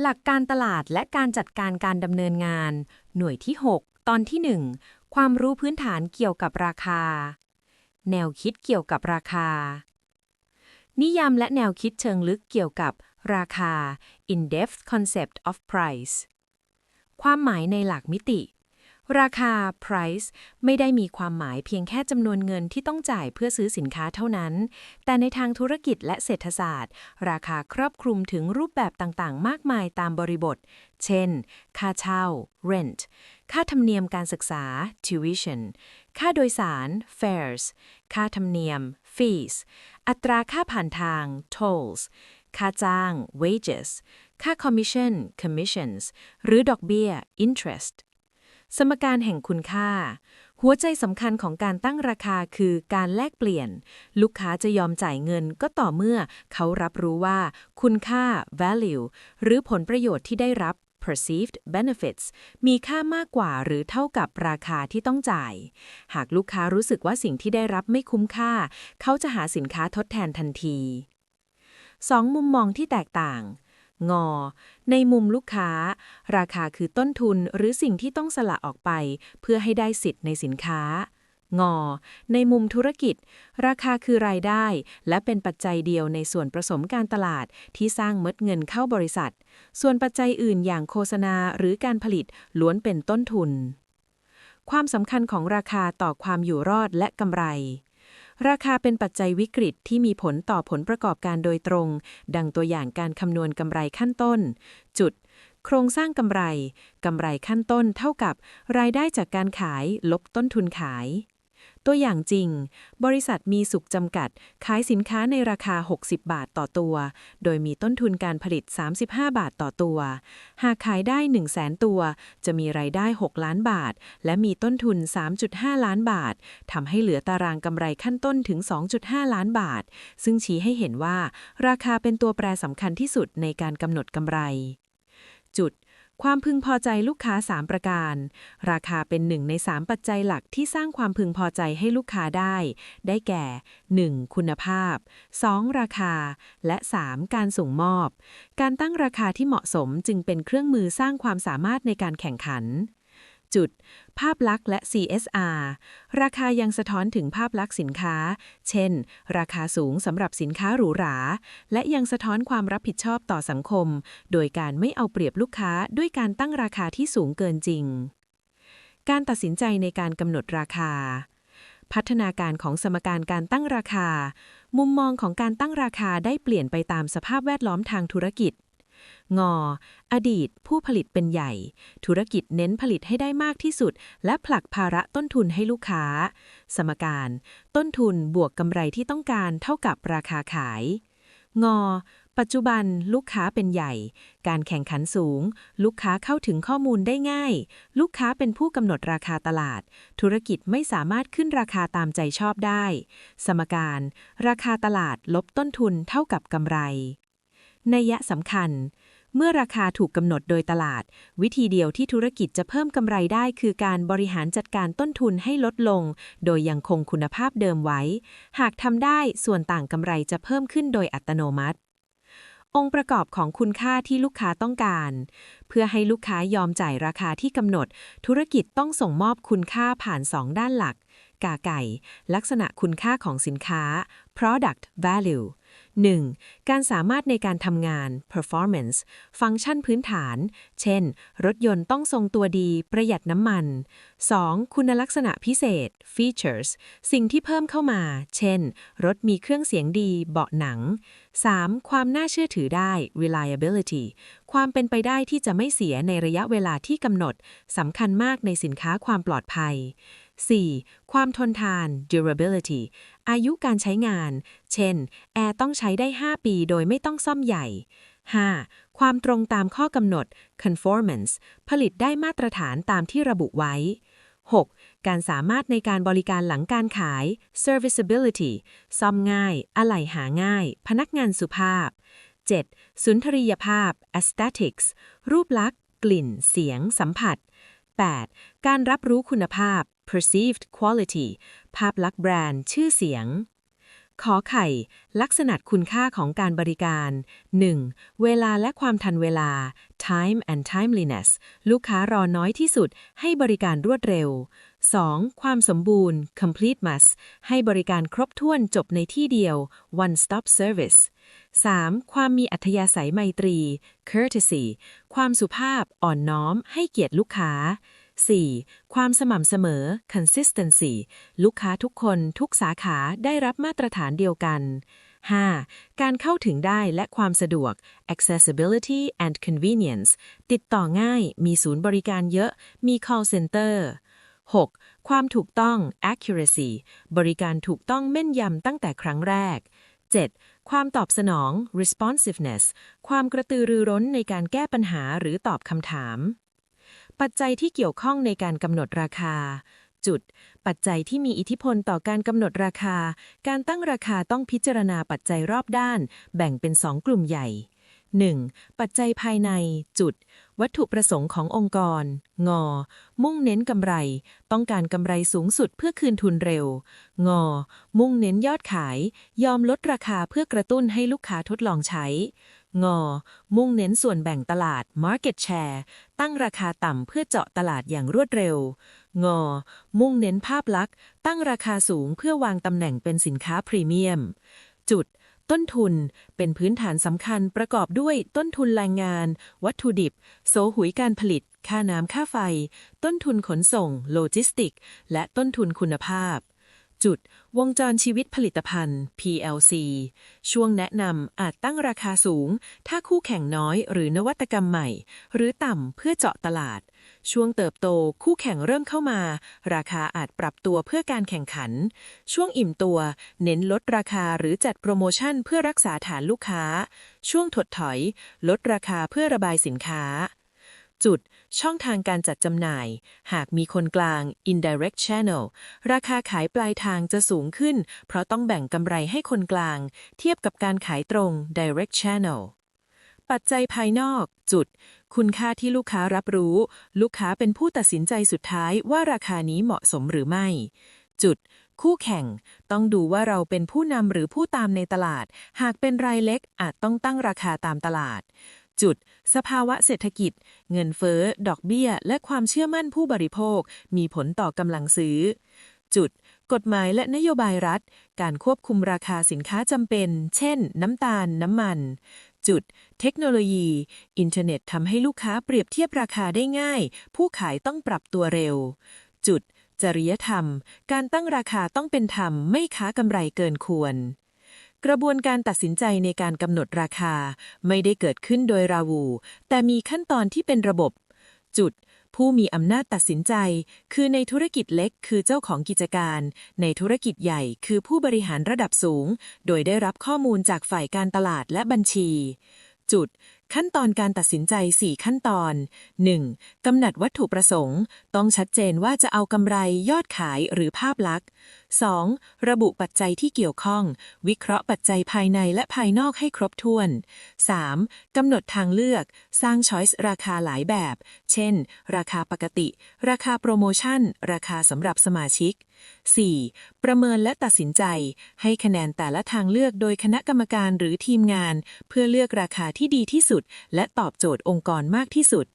หลักการตลาดและการจัดการการดำเนินงาน หน่วยที่ 6 ตอนที่ 1 ความรู้พื้นฐานเกี่ยวกับราคา แนวคิดเกี่ยวกับราคา นิยามและแนวคิดเชิงลึกเกี่ยวกับราคา in-depth concept of price ความหมายในหลักมิติ ราคา price ไม่ได้มีความหมายเพียงแค่จำนวนเงินที่ต้องจ่ายเพื่อซื้อสินค้าเท่านั้น แต่ในทางธุรกิจและเศรษฐศาสตร์ ราคาครอบคลุมถึงรูปแบบต่างๆ มากมายตามบริบท เช่น ค่าเช่า rent ค่าธรรมเนียมการศึกษา tuition ค่าโดยสาร fares ค่าธรรมเนียม fees อัตราค่าผ่านทาง tolls ค่าจ้าง wages ค่า commission commissions หรือดอกเบี้ย interest สมการแห่งคุณค่า หัวใจสำคัญของการตั้งราคาคือการแลกเปลี่ยน ลูกค้าจะยอมจ่ายเงินก็ต่อเมื่อเขารับรู้ว่า คุณค่า value หรือผลประโยชน์ที่ได้รับ perceived benefits มีค่ามากกว่าหรือเท่ากับราคาที่ต้องจ่าย หากลูกค้ารู้สึกว่าสิ่งที่ได้รับไม่คุ้มค่า เขาจะหาสินค้าทดแทนทันที 2 มุมมองที่แตกต่าง งอ ในมุมลูกค้า ราคาคือต้นทุนหรือสิ่งที่ต้องสละออกไป เพื่อให้ได้สิทธิ์ในสินค้า งอ ในมุมธุรกิจ ราคาคือรายได้ และเป็นปัจจัยเดียวในส่วนผสมการตลาดที่สร้างเม็ดเงินเข้าบริษัท ส่วนปัจจัยอื่นอย่างโฆษณาหรือการผลิตล้วนเป็นต้นทุน ความสำคัญของราคาต่อความอยู่รอดและกำไร ราคาเป็นปัจจัยวิกฤตที่มีผลต่อผลประกอบการโดยตรง ดังตัวอย่างการคำนวณกำไรขั้นต้น จุด โครงสร้างกำไร กำไรขั้นต้นเท่ากับ รายได้จากการขายลบต้นทุนขาย ตัวอย่างจริง บริษัทมีสุขจำกัด ขายสินค้าในราคา 60 บาทต่อตัว โดยมีต้นทุนการผลิต 35 บาทต่อตัว หากขายได้ 1 0 0 0 0แตัว จะมีรายได้ 6 ล้านบาท และมีต้นทุน 3.5 ล้านบาททำให้เหลือตารางกำไรขั้นต้นถึง 2.5 ล้านบาท ซึ่งชี้ให้เห็นว่า ราคาเป็นตัวแปรสำคัญที่สุดในการกำหนดกำไร จุด ความพึงพอใจลูกค้า 3 ประการ ราคาเป็นหนึ่งใน 3 ปัจจัยหลักที่สร้างความพึงพอใจให้ลูกค้าได้ ได้แก่ 1. คุณภาพ 2. ราคา และ 3. การส่งมอบ การตั้งราคาที่เหมาะสมจึงเป็นเครื่องมือสร้างความสามารถในการแข่งขัน จุด ภาพลักษณ์และ CSR ราคายังสะท้อนถึงภาพลักษณ์สินค้า เช่น ราคาสูงสำหรับสินค้าหรูหรา และยังสะท้อนความรับผิดชอบต่อสังคม โดยการไม่เอาเปรียบลูกค้าด้วยการตั้งราคาที่สูงเกินจริง การตัดสินใจในการกำหนดราคา พัฒนาการของสมการการตั้งราคา มุมมองของการตั้งราคาได้เปลี่ยนไปตามสภาพแวดล้อมทางธุรกิจ งอ อดีต ผู้ผลิตเป็นใหญ่ ธุรกิจเน้นผลิตให้ได้มากที่สุด และผลักภาระต้นทุนให้ลูกค้า สมการ ต้นทุนบวกกำไรที่ต้องการเท่ากับราคาขาย งอปัจจุบันลูกค้าเป็นใหญ่ การแข่งขันสูง ลูกค้าเข้าถึงข้อมูลได้ง่าย ลูกค้าเป็นผู้กำหนดราคาตลาด ธุรกิจไม่สามารถขึ้นราคาตามใจชอบได้ สมการ ราคาตลาดลบต้นทุนเท่ากับกำไร นัยยะสำคัญ เมื่อราคาถูกกำหนดโดยตลาด วิธีเดียวที่ธุรกิจจะเพิ่มกำไรได้ คือการบริหารจัดการต้นทุนให้ลดลง โดยยังคงคุณภาพเดิมไว้ หากทำได้ส่วนต่างกำไรจะเพิ่มขึ้นโดยอัตโนมัติองค์ประกอบของคุณค่าที่ลูกค้าต้องการ เพื่อให้ลูกค้ายอมจ่ายราคาที่กำหนด ธุรกิจต้องส่งมอบคุณค่าผ่าน 2 ด้านหลัก กาไก่ ลักษณะคุณค่าของสินค้า product value 1. การสามารถในการทำงาน performance ฟังก์ชันพื้นฐาน เช่น รถยนต์ต้องทรงตัวดี ประหยัดน้ำมัน 2. คุณลักษณะพิเศษ features สิ่งที่เพิ่มเข้ามา เช่น รถมีเครื่องเสียงดี เบาะหนัง 3. ความน่าเชื่อถือได้ reliability ความเป็นไปได้ที่จะไม่เสียในระยะเวลาที่กำหนดสำคัญมากในสินค้าความปลอดภัย 4. ความทนทาน durability อายุการใช้งาน เช่น แอร์ต้องใช้ได้ 5 ปีโดยไม่ต้องซ่อมใหญ่ 5. ความตรงตามข้อกำหนด conformance ผลิตได้มาตรฐานตามที่ระบุไว้ 6. การสามารถในการบริการหลังการขาย serviceability ซ่อมง่าย อะไหล่หาง่าย พนักงานสุภาพ 7. สุนทรียภาพ aesthetics รูปลักษณ์ กลิ่น เสียง สัมผัส 8. การรับรู้คุณภาพ perceived quality ภาพลักษณ์แบรนด์ ชื่อเสียง ขอไข่ ลักษณะคุณค่าของการบริการ 1. เวลาและความทันเวลา time and timeliness ลูกค้ารอน้อยที่สุด ให้บริการรวดเร็ว 2. ความสมบูรณ์ completeness ให้บริการครบถ้วนจบในที่เดียว one stop service 3. ความมีอัธยาศัยไมตรี courtesy ความสุภาพอ่อนน้อมให้เกียรติลูกค้า 4. ความสม่ำเสมอ consistency ลูกค้าทุกคนทุกสาขาได้รับมาตรฐานเดียวกัน 5. การเข้าถึงได้และความสะดวก accessibility and convenience ติดต่อง่าย มีศูนย์บริการเยอะ มี call center 6. ความถูกต้อง accuracy บริการถูกต้องแม่นยำตั้งแต่ครั้งแรก 7. ความตอบสนอง responsiveness ความกระตือรือร้นในการแก้ปัญหาหรือตอบคำถาม ปัจจัยที่เกี่ยวข้องในการกำหนดราคา จุด ปัจจัยที่มีอิทธิพลต่อการกำหนดราคา การตั้งราคาต้องพิจารณาปัจจัยรอบด้าน แบ่งเป็นสองกลุ่มใหญ่ 1. ปัจจัยภายใน จุด วัตถุประสงค์ขององค์กร งอ มุ่งเน้นกำไร ต้องการกำไรสูงสุดเพื่อคืนทุนเร็ว งอ มุ่งเน้นยอดขาย ยอมลดราคาเพื่อกระตุ้นให้ลูกค้าทดลองใช้ งอ มุ่งเน้นส่วนแบ่งตลาด market share ตั้งราคาต่ำเพื่อเจาะตลาดอย่างรวดเร็ว งอ มุ่งเน้นภาพลักษณ์ ตั้งราคาสูงเพื่อวางตำแหน่งเป็นสินค้าพรีเมียม จุด ต้นทุน เป็นพื้นฐานสำคัญประกอบด้วยต้นทุนแรงงาน วัตถุดิบ โซหุยการผลิต ค่าน้ำค่าไฟ ต้นทุนขนส่ง โลจิสติก และต้นทุนคุณภาพ จุด วงจรชีวิตผลิตภัณฑ์ PLC ช่วงแนะนำอาจตั้งราคาสูง ถ้าคู่แข่งน้อยหรือนวัตกรรมใหม่ หรือต่ำเพื่อเจาะตลาด ช่วงเติบโตคู่แข่งเริ่มเข้ามา ราคาอาจปรับตัวเพื่อการแข่งขัน ช่วงอิ่มตัว เน้นลดราคาหรือจัดโปรโมชั่นเพื่อรักษาฐานลูกค้า ช่วงถดถอย ลดราคาเพื่อระบายสินค้า จุด ช่องทางการจัดจำหน่าย หากมีคนกลาง indirect channel ราคาขายปลายทางจะสูงขึ้น เพราะต้องแบ่งกำไรให้คนกลาง เทียบกับการขายตรง direct channel ปัจจัยภายนอกจุด คุณค่าที่ลูกค้ารับรู้ ลูกค้าเป็นผู้ตัดสินใจสุดท้ายว่าราคานี้เหมาะสมหรือไม่ จุด คู่แข่ง ต้องดูว่าเราเป็นผู้นำหรือผู้ตามในตลาด หากเป็นรายเล็กอาจต้องตั้งราคาตามตลาด จุด สภาวะเศรษฐกิจ เงินเฟ้อ ดอกเบี้ย และความเชื่อมั่นผู้บริโภค มีผลต่อกำลังซื้อ จุด กฎหมายและนโยบายรัฐ การควบคุมราคาสินค้าจำเป็น เช่น น้ำตาล น้ำมัน จุด เทคโนโลยี อินเทอร์เน็ตทำให้ลูกค้าเปรียบเทียบราคาได้ง่าย ผู้ขายต้องปรับตัวเร็ว จุดจริยธรรม การตั้งราคาต้องเป็นธรรม ไม่ค้ากำไรเกินควร กระบวนการตัดสินใจในการกำหนดราคา ไม่ได้เกิดขึ้นโดยราวู แต่มีขั้นตอนที่เป็นระบบ จุด ผู้มีอำนาจตัดสินใจ คือในธุรกิจเล็กคือเจ้าของกิจการ ในธุรกิจใหญ่คือผู้บริหารระดับสูง โดยได้รับข้อมูลจากฝ่ายการตลาดและบัญชี จุด ขั้นตอนการตัดสินใจ 4 ขั้นตอน 1. กำหนดวัตถุประสงค์ ต้องชัดเจนว่าจะเอากำไรยอดขายหรือภาพลักษณ์ 2. ระบุปัจจัยที่เกี่ยวข้อง วิเคราะห์ปัจจัยภายในและภายนอกให้ครบถ้วน 3. กำหนดทางเลือก สร้างช้อยส์ราคาหลายแบบ เช่น ราคาปกติ ราคาโปรโมชั่น ราคาสำหรับสมาชิก 4. ประเมินและตัดสินใจ ให้คะแนนแต่ละทางเลือกโดยคณะกรรมการหรือทีมงาน เพื่อเลือกราคาที่ดีที่สุดดและตอบโจทย์องค์กรมากที่สุด